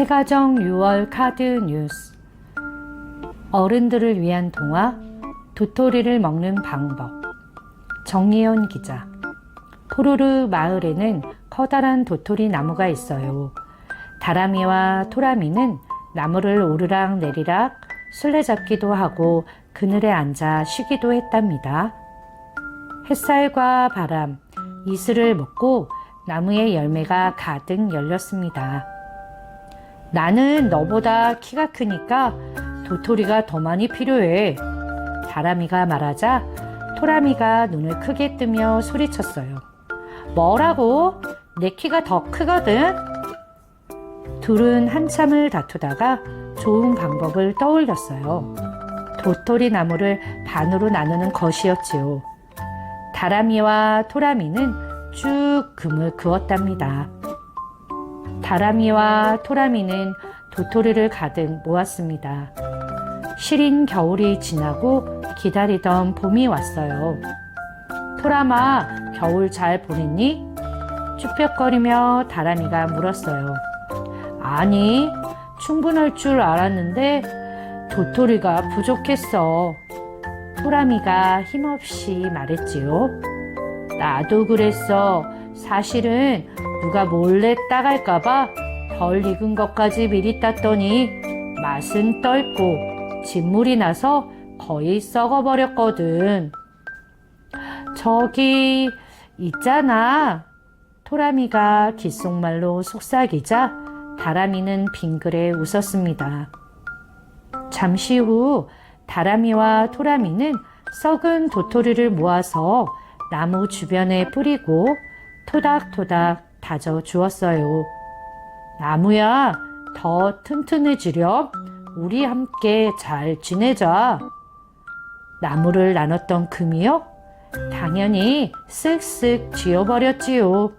새가정 6월 카드 뉴스 어른들을 위한 동화 도토리를 먹는 방법 정예원 기자 포르르 마을에는 커다란 도토리 나무가 있어요. 다람이와 토라미는 나무를 오르락 내리락 술래잡기도 하고 그늘에 앉아 쉬기도 했답니다. 햇살과 바람, 이슬을 먹고 나무의 열매가 가득 열렸습니다. 나는 너보다 키가 크니까 도토리가 더 많이 필요해. 다람이가 말하자 토라미가 눈을 크게 뜨며 소리쳤어요. 뭐라고? 내 키가 더 크거든? 둘은 한참을 다투다가 좋은 방법을 떠올렸어요. 도토리 나무를 반으로 나누는 것이었지요. 다람이와 토라미는 쭉 금을 그었답니다. 다람이와 토라미는 도토리를 가득 모았습니다. 시린 겨울이 지나고 기다리던 봄이 왔어요. 토라마, 겨울 잘 보냈니? 쭈뼛거리며 다람이가 물었어요. 아니, 충분할 줄 알았는데 도토리가 부족했어. 토라미가 힘없이 말했지요. 나도 그랬어. 사실은 누가 몰래 따갈까봐 덜 익은 것까지 미리 땄더니 맛은 떫고 진물이 나서 거의 썩어버렸거든. 저기 있잖아. 토라미가 귓속말로 속삭이자 다람이는 빙그레 웃었습니다. 잠시 후 다람이와 토라미는 썩은 도토리를 모아서 나무 주변에 뿌리고 토닥토닥 다져 주었어요. 나무야, 더 튼튼해지렴. 우리 함께 잘 지내자. 나무를 나눴던 금이요? 당연히 쓱쓱 쥐어버렸지요.